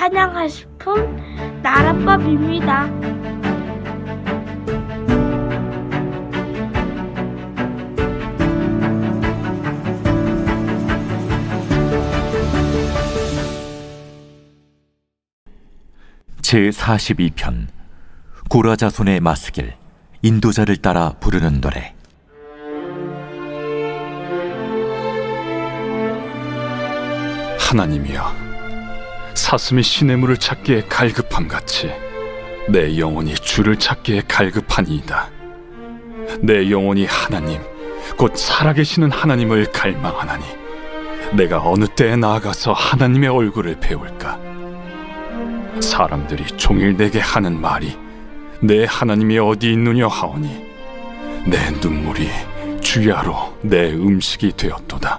찬양하고 싶은 나라밥입니다. 제 42편 고라자손의 마스길 인도자를 따라 부르는 노래 하나님이여 사슴이 시냇물을 찾기에 갈급함 같이 내 영혼이 주를 찾기에 갈급하니이다. 내 영혼이 하나님 곧 살아계시는 하나님을 갈망하나니 내가 어느 때에 나아가서 하나님의 얼굴을 배울까? 사람들이 종일 내게 하는 말이 내 하나님이 어디 있느냐 하오니 내 눈물이 주야로 내 음식이 되었도다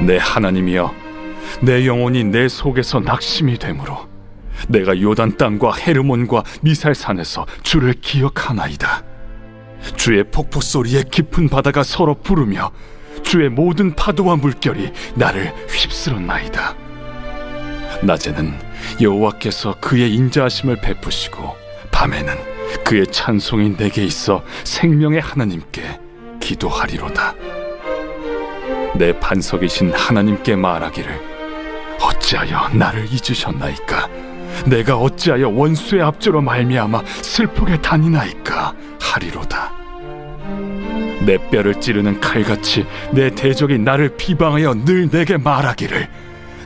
내 하나님이여 내 영혼이 내 속에서 낙심이 되므로 내가 요단 땅과 헤르몬과 미살산에서 주를 기억하나이다. 주의 폭포 소리에 깊은 바다가 서로 부르며 주의 모든 파도와 물결이 나를 휩쓸었나이다. 낮에는 여호와께서 그의 인자하심을 베푸시고 밤에는 그의 찬송이 내게 있어 생명의 하나님께 기도하리로다 내 반석이신 하나님께 말하기를 어찌하여 나를 잊으셨나이까? 내가 어찌하여 원수의 앞조로 말미암아 슬프게 다니나이까? 하리로다. 내 뼈를 찌르는 칼같이 내 대적이 나를 비방하여 늘 내게 말하기를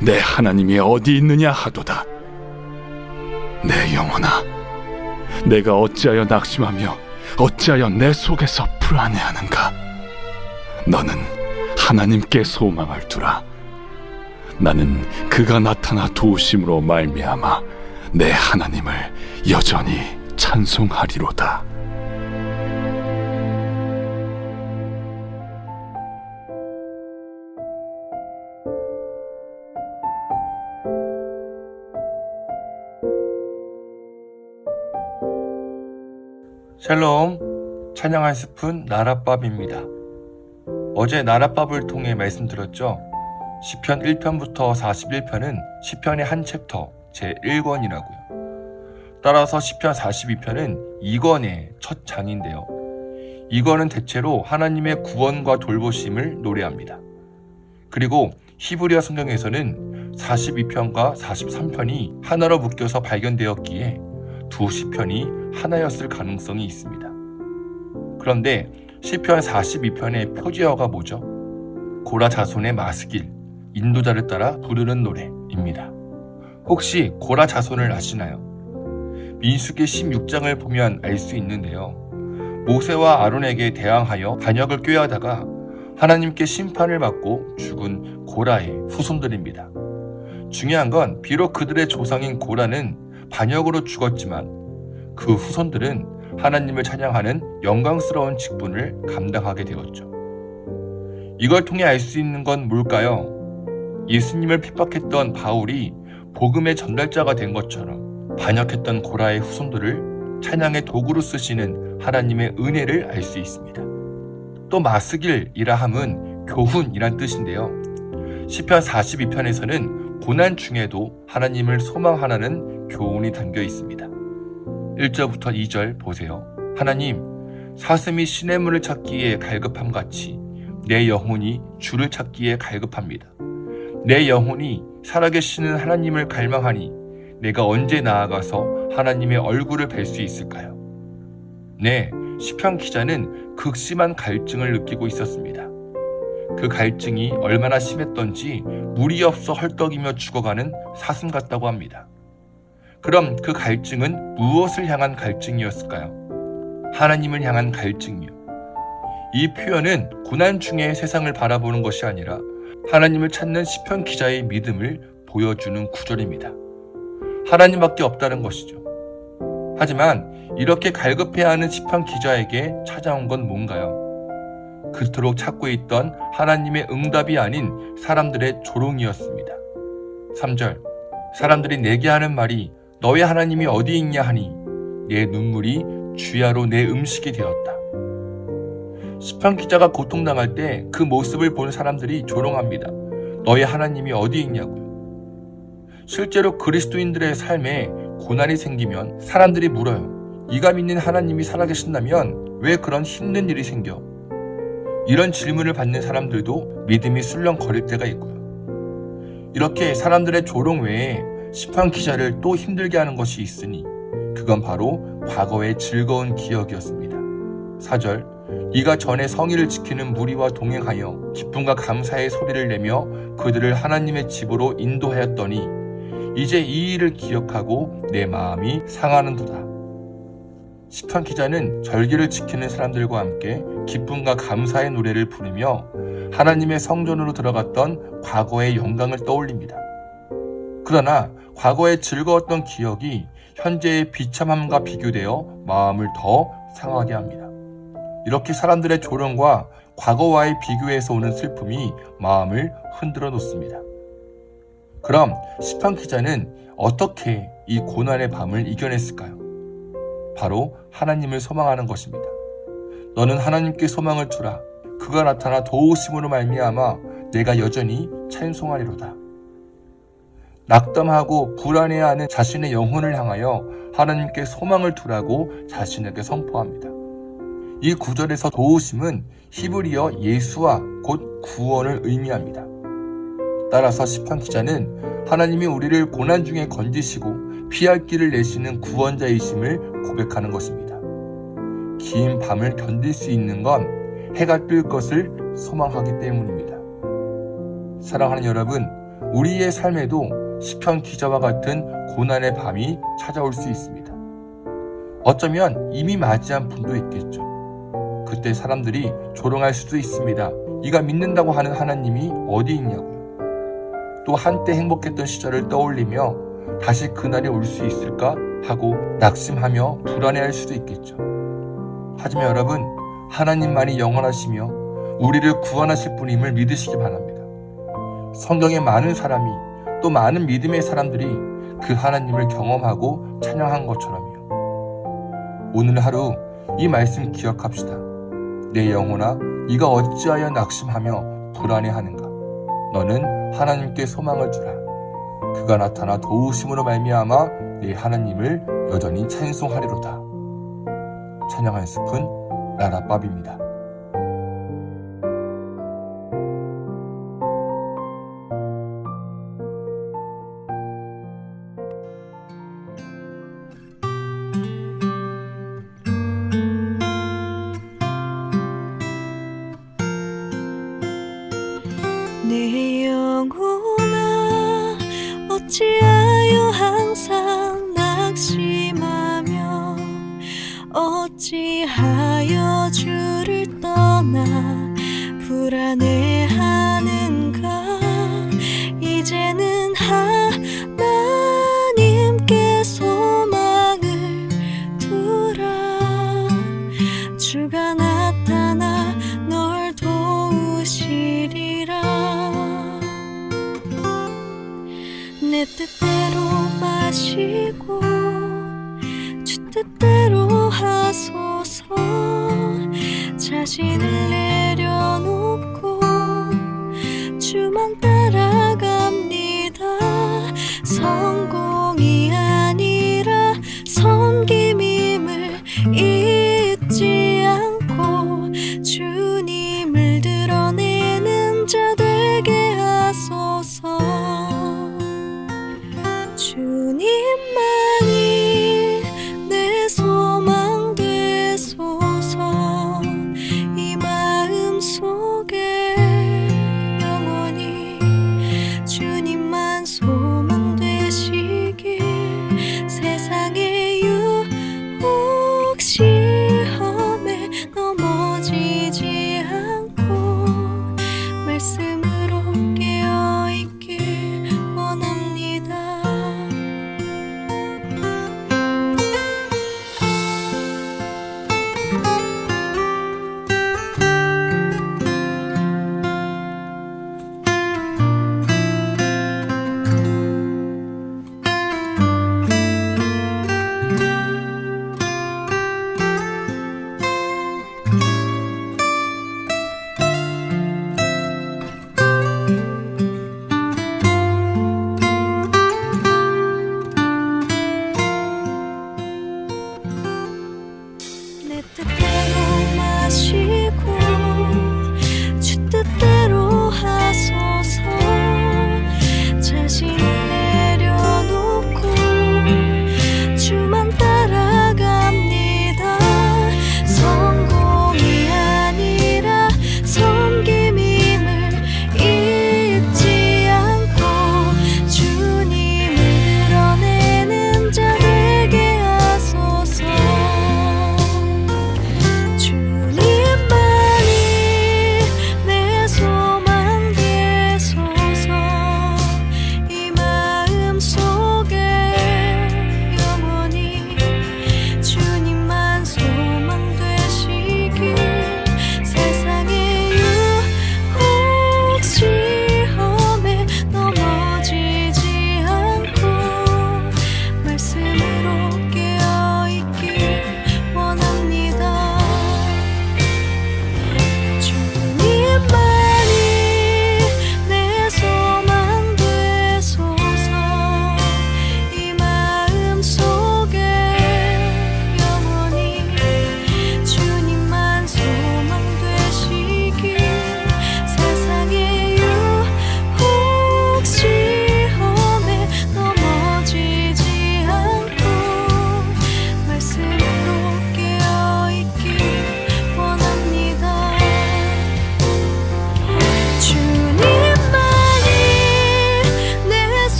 내 하나님이 어디 있느냐 하도다. 내 영혼아 내가 어찌하여 낙심하며 어찌하여 내 속에서 불안해하는가? 너는 하나님께 소망을 두라. 나는 그가 나타나 도우심으로 말미암아 내 하나님을 여전히 찬송하리로다. 샬롬 찬양 한 스푼 나랏밥입니다. 어제 나랏밥을 통해 말씀드렸죠. 시편 1편부터 41편은 시편의 한 챕터 제 1권이라고요. 따라서 시편 42편은 2권의 첫 장인데요. 이거는 대체로 하나님의 구원과 돌보심을 노래합니다. 그리고 히브리어 성경에서는 42편과 43편이 하나로 묶여서 발견되었기에 두 시편이 하나였을 가능성이 있습니다. 그런데 시편 42편의 표지어가 뭐죠? 고라 자손의 마스길, 인도자를 따라 부르는 노래입니다. 혹시 고라 자손을 아시나요? 민수기 16장을 보면 알 수 있는데요. 모세와 아론에게 대항하여 반역을 꾀하다가 하나님께 심판을 받고 죽은 고라의 후손들입니다. 중요한 건 비록 그들의 조상인 고라는 반역으로 죽었지만 그 후손들은 하나님을 찬양하는 영광스러운 직분을 감당하게 되었죠. 이걸 통해 알 수 있는 건 뭘까요? 예수님을 핍박했던 바울이 복음의 전달자가 된 것처럼 반역했던 고라의 후손들을 찬양의 도구로 쓰시는 하나님의 은혜를 알 수 있습니다. 또 마스길이라 함은 교훈이란 뜻인데요. 시편 42편에서는 고난 중에도 하나님을 소망하라는 교훈이 담겨 있습니다. 1절부터 2절 보세요. 하나님, 사슴이 시냇 물을 찾기에 갈급함 같이 내 영혼이 주를 찾기에 갈급합니다. 내 영혼이 살아계시는 하나님을 갈망하니 내가 언제 나아가서 하나님의 얼굴을 뵐 수 있을까요? 네, 시편 기자는 극심한 갈증을 느끼고 있었습니다. 그 갈증이 얼마나 심했던지 물이 없어 헐떡이며 죽어가는 사슴 같다고 합니다. 그럼 그 갈증은 무엇을 향한 갈증이었을까요? 하나님을 향한 갈증이요. 이 표현은 고난 중에 세상을 바라보는 것이 아니라 하나님을 찾는 시편 기자의 믿음을 보여주는 구절입니다. 하나님밖에 없다는 것이죠. 하지만 이렇게 갈급해야 하는 시편 기자에게 찾아온 건 뭔가요? 그토록 찾고 있던 하나님의 응답이 아닌 사람들의 조롱이었습니다. 3절 사람들이 내게 하는 말이 너의 하나님이 어디 있냐 하니 내 눈물이 주야로 내 음식이 되었다. 시편 기자가 고통당할 때 그 모습을 본 사람들이 조롱합니다. 너의 하나님이 어디 있냐고요. 실제로 그리스도인들의 삶에 고난이 생기면 사람들이 물어요. 네가 믿는 하나님이 살아계신다면 왜 그런 힘든 일이 생겨? 이런 질문을 받는 사람들도 믿음이 술렁거릴 때가 있고요. 이렇게 사람들의 조롱 외에 시편 기자를 또 힘들게 하는 것이 있으니 그건 바로 과거의 즐거운 기억이었습니다. 4절 네가 전에 성의를 지키는 무리와 동행하여 기쁨과 감사의 소리를 내며 그들을 하나님의 집으로 인도하였더니 이제 이 일을 기억하고 내 마음이 상하는도다. 시편 기자는 절기를 지키는 사람들과 함께 기쁨과 감사의 노래를 부르며 하나님의 성전으로 들어갔던 과거의 영광을 떠올립니다. 그러나 과거의 즐거웠던 기억이 현재의 비참함과 비교되어 마음을 더 상하게 합니다. 이렇게 사람들의 조롱과 과거와의 비교에서 오는 슬픔이 마음을 흔들어 놓습니다. 그럼 시편 기자는 어떻게 이 고난의 밤을 이겨냈을까요? 바로 하나님을 소망하는 것입니다. 너는 하나님께 소망을 두라. 그가 나타나 도우심으로 말미암아 내가 여전히 찬송하리로다. 낙담하고 불안해하는 자신의 영혼을 향하여 하나님께 소망을 두라고 자신에게 선포합니다. 이 구절에서 도우심은 히브리어 예수와 곧 구원을 의미합니다. 따라서 시편 기자는 하나님이 우리를 고난 중에 건지시고 피할 길을 내시는 구원자이심을 고백하는 것입니다. 긴 밤을 견딜 수 있는 건 해가 뜰 것을 소망하기 때문입니다. 사랑하는 여러분, 우리의 삶에도 시편 기자와 같은 고난의 밤이 찾아올 수 있습니다. 어쩌면 이미 맞이한 분도 있겠죠. 그때 사람들이 조롱할 수도 있습니다. 네가 믿는다고 하는 하나님이 어디 있냐고요. 또 한때 행복했던 시절을 떠올리며 다시 그날이 올 수 있을까 하고 낙심하며 불안해할 수도 있겠죠. 하지만 여러분, 하나님만이 영원하시며 우리를 구원하실 분임을 믿으시기 바랍니다. 성경에 많은 사람이 또 많은 믿음의 사람들이 그 하나님을 경험하고 찬양한 것처럼요. 오늘 하루 이 말씀 기억합시다. 내 영혼아, 네가 어찌하여 낙심하며 불안해하는가? 너는 하나님께 소망을 두라. 그가 나타나 도우심으로 말미암아 내 하나님을 여전히 찬송하리로다. 찬양 한 스푼 나라밥입니다. 자신을 내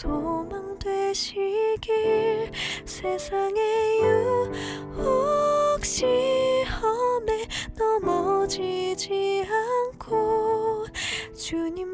소망 되시길 세상의 유혹 시험에 넘어지지 않고 주님